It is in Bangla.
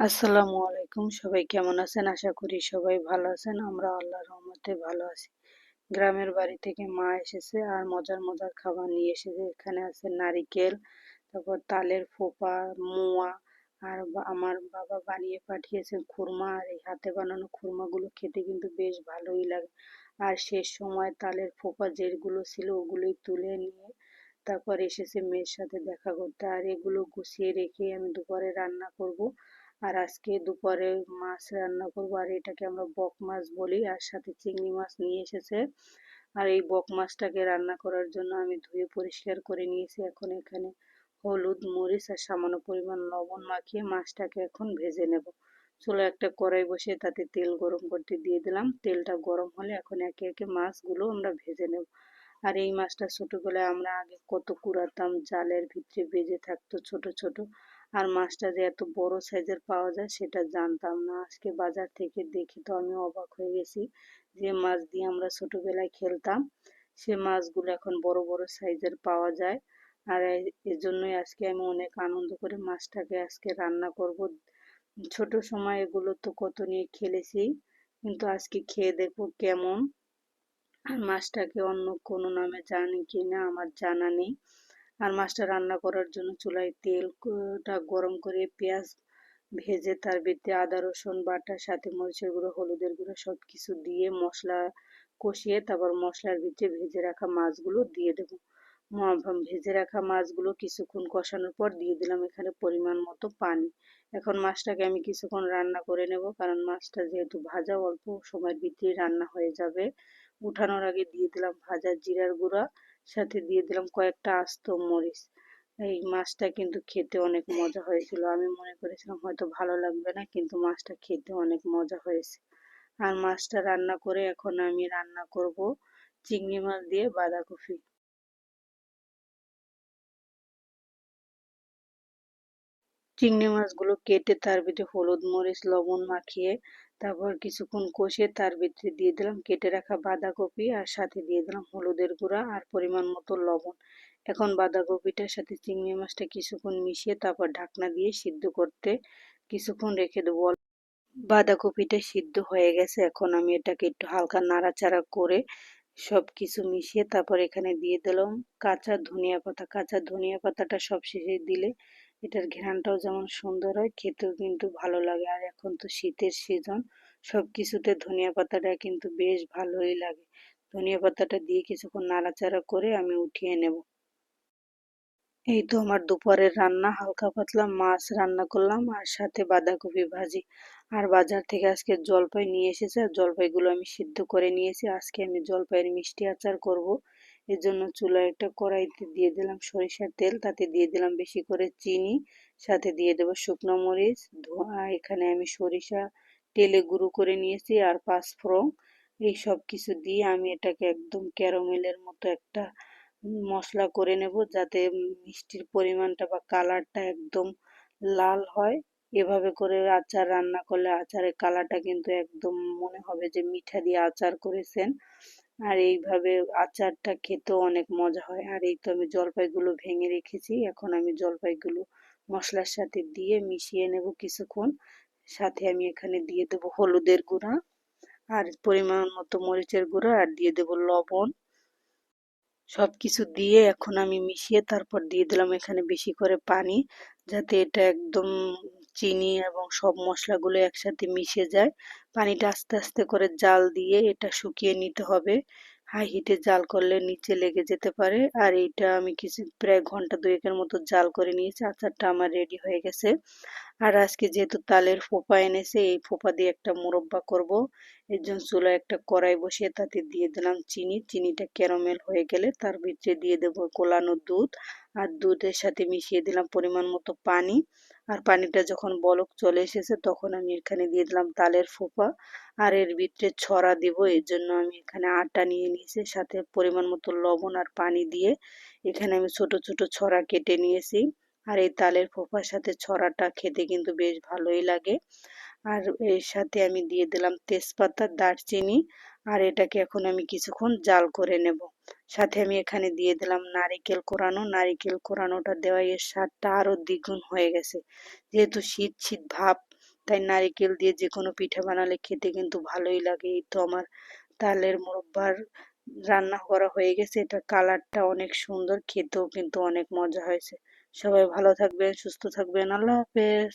আসসালামু আলাইকুম। সবাই কেমন আছেন? আশা করি সবাই ভালো আছেন। আমরা আল্লাহর রহমতে ভালো আছি। গ্রামের বাড়ি থেকে মা এসেছে আর মজার মজার খাবার নিয়ে এসেছে। এখানে আছে নারিকেল, তারপর তালের ফোপা, মোয়া আর আমার বাবা বানিয়ে পাঠিয়েছেন খুরমা। আর এই হাতে বানানো খুরমাগুলো খেতে কিন্তু বেশ ভালোই লাগে। আর শেষ সময় তালের ফোপা যেগুলো ছিল ওগুলোই তুলে নিয়ে তারপর এসেছে মেয়ের সাথে দেখা করতে। আর এগুলো গুছিয়ে রেখে আমি দুপুরে রান্না করব। আর আজকে দুপুরে মাছ রান্না করব, আর এটাকে আমরা বক মাছ বলি, আর সাথে চিংড়ি মাছ নিয়ে এসেছে। আর এই বক মাছটাকে রান্না করার জন্য আমি ধুয়ে পরিষ্কার করে নিয়েছি এখন এখানে হলুদ, মরিচ আর সামান্য পরিমাণ লবণ মাখিয়ে মাছটাকে এখন ভেজে নেব। চুলো একটা কড়াই বসিয়ে তাতে তেল গরম করতে দিয়ে দিলাম। তেলটা গরম হলে এখন একে একে মাছগুলো আমরা ভেজে নেব। আর এই মাছটা ছোটবেলায় আমরা আগে কত কুড়াতাম জালের ভিতরে বেজে থাকতো ছোট ছোট। আর মাছটা যে এত বড় সাইজের পাওয়া যায় সেটা জানতাম না। আজকে বাজার থেকে দেখে তো আমি অবাক হয়ে গেছি যে মাছ দিয়ে আমরা ছোটবেলায় খেলতাম, সে মাছগুলো এখন বড় বড় সাইজের পাওয়া যায়। আর এর জন্যই আজকে আমি অনেক আনন্দ করে মাছটাকে আজকে রান্না করব। ছোট সময় এগুলো তো কত নিয়ে খেলেছি, কিন্তু আজকে খেয়ে দেখব কেমন। আর মাছটাকে অন্য কোনো নামে জানি কি না আমার জানা নেই। আর মাছটা রান্না করার জন্য চুলায় তেলটা গরম করে পেঁয়াজ ভেজে, তার ভিতরে আদা, রসুন বাটার সাথে মরিচের গুঁড়ো, হলুদের গুঁড়ো সব কিছু দিয়ে মশলা কষিয়ে তারপর মশলার ভিতরে ভেজে রাখা মাছগুলো দিয়ে দেবো। ভেজে রাখা মাছগুলো কিছুক্ষণ কষানোর পর দিয়ে দিলাম এখানে পরিমাণ মতো পানি। এখন মাছটাকে আমি কিছুক্ষণ রান্না করে নেব, কারণ মাছটা যেহেতু ভাজা, অল্প সময়ের ভিতরেই রান্না হয়ে যাবে। উঠানোর আগে দিয়ে দিলাম ভাজা জিরার গুঁড়া সাথে দিয়ে দিলাম কয়েকটা আস্ত মরিচ। এই মাছটা কিন্তু খেতে অনেক মজা হয়েছিল। আমি মনে করেছিলাম হয়তো ভালো লাগবে না, কিন্তু মাছটা খেতে অনেক মজা হয়েছে। আর মাছটা রান্না করে এখন আমি রান্না করব চিংড়ি মাছ দিয়ে বাঁধাকপি। চিংড়ি মাছগুলো কেটে তার ভিতরে হলুদ মরিচ, লবণ মাখিয়ে তারপর কিছুক্ষণ কষে তার ভিতরে দিয়ে দিলাম, কেটে রাখা বাঁধাকপি আর সাথে দিয়ে দিলাম হলুদের গুঁড়া আর পরিমাণ মতো লবণ। এখন বাঁধাকপিটার সাথে চিংড়ি মাছটা কিছুক্ষণ মিশিয়ে তারপর ঢাকনা দিয়ে সিদ্ধ করতে কিছুক্ষণ রেখে দেবো। বাঁধাকপিটা সিদ্ধ হয়ে গেছে, এখন আমি এটাকে একটু হালকা নাড়াচাড়া করে সব কিছু মিশিয়ে তারপর এখানে দিয়ে দিলাম কাঁচা ধনিয়া পাতা। কাঁচা ধনিয়া পাতাটা সব শেষে দিলে এটার ঘ্রাণটাও যেমন সুন্দর হয়, খেতেও কিন্তু ভালো লাগে। আর এখন তো শীতের সিজন সব কিছুতে ধনিয়া পাতাটা কিন্তু বেশ ভালোই লাগে। ধনিয়া পাতাটা দিয়ে কিছুক্ষণ নাড়াচাড়া করে আমি উঠিয়ে নেব। এই তো আমার দুপুরের রান্না, হালকা পাতলা মাছ রান্না করলাম আর সাথে বাঁধাকপি ভাজি। আর বাজার থেকে আজকে জলপাই নিয়ে এসেছে, আর জলপাইগুলো আমি সিদ্ধ করে নিয়েছি। আজকে আমি জলপাইয়ের মিষ্টি আচার করব। এর জন্য চুলায় একটা কড়াইতে দিয়ে দিলাম সরিষার তেল, তাতে দিয়ে দিলাম বেশি করে চিনি, সাথে দিয়ে দেবো শুকনো মরিচ ধোয়া এখানে আমি সরিষা তেলে গুঁড়ো করে নিয়েছি আর পাঁচফোড়ন। এই সব কিছু দিয়ে আমি এটাকে একদম ক্যারামেলের মতো একটা মশলা করে নেব যাতে মিষ্টির পরিমাণটা বা কালারটা একদম লাল হয়। এভাবে করে আচার রান্না করলে আচারের কালারটা কিন্তু একদম মনে হবে যে মিঠা দিয়ে আচার করেছেন। আর এইভাবে আচারটা খেতেও অনেক মজা হয়। আর এই তো আমি জলপাইগুলো ভেঙে রেখেছি, এখন আমি জলপাইগুলো মশলার সাথে দিয়ে মিশিয়ে নেব কিছুক্ষণ। সাথে আমি এখানে দিয়ে দেবো হলুদের গুঁড়া আর পরিমাণ মতো মরিচের গুঁড়া আর দিয়ে দেবো লবণ। সব কিছু দিয়ে এখন আমি মিশিয়ে তারপর দিয়ে দিলাম এখানে বেশি করে পানি, যাতে এটা একদম চিনি এবং সব মশলাগুলো একসাথে মিশে যায়। পানিটা আস্তে আস্তে করে জাল দিয়ে এটা শুকিয়ে নিতে হবে। হাই হিটে জাল করলে নিচে লেগে যেতে পারে। আর এইটা আমি কিছু প্রায় ঘণ্টা দুয়েকের মতো জাল করে নিয়েছি। আচারটা আমার রেডি হয়ে গেছে। আর আজকে যেহেতু তালের ফোপা এনেছে, এই ফোপা দিয়ে একটা মুরব্বা করব। এর জন্য চুলায় একটা কড়াই বসিয়ে তাতে দিয়ে দিলাম চিনি। চিনিটা ক্যারামেল হয়ে গেলে তার ভিতরে দিয়ে দেবো কোলানো দুধ। আর দুধের সাথে মিশিয়ে দিলাম পরিমাণ মতো পানি। আর পানিটা যখন বলক চলে এসেছে, তখন আমি এখানে দিয়ে দিলাম তালের ফোপা আর এর ভিতরে ছড়া দিব, এর জন্য আমি এখানে আটা নিয়ে নিয়েছি, সাথে পরিমাণ মতো লবণ আর পানি দিয়ে এখানে আমি ছোট ছোট ছড়া কেটে নিয়েছি। আর এই তালের ফোফার সাথে ছড়াটা খেতে কিন্তু বেশ ভালোই লাগে। আর এর সাথে আমি দিয়ে দিলাম তেজপাতা, দারচিনি আর এটাকে এখন আমি কিছুক্ষণ জাল করে নেব। সাথে আমি এখানে দিয়ে দিলাম নারিকেল কোরানো। নারিকেল কোরানোটা দেওয়া এর স্বাদটা আরও দ্বিগুণ হয়ে গেছে। যেহেতু শীত শীত ভাব, তাই নারিকেল দিয়ে যে কোনো পিঠা বানালে খেতে কিন্তু ভালোই লাগে। এই তো আমার তালের মোরব্বার রান্না করা হয়ে গেছে। এটা কালারটা অনেক সুন্দর, খেতেও কিন্তু অনেক মজা হয়েছে। সবাই ভালো থাকবেন, সুস্থ থাকবেন। আল্লাহ হাফেজ।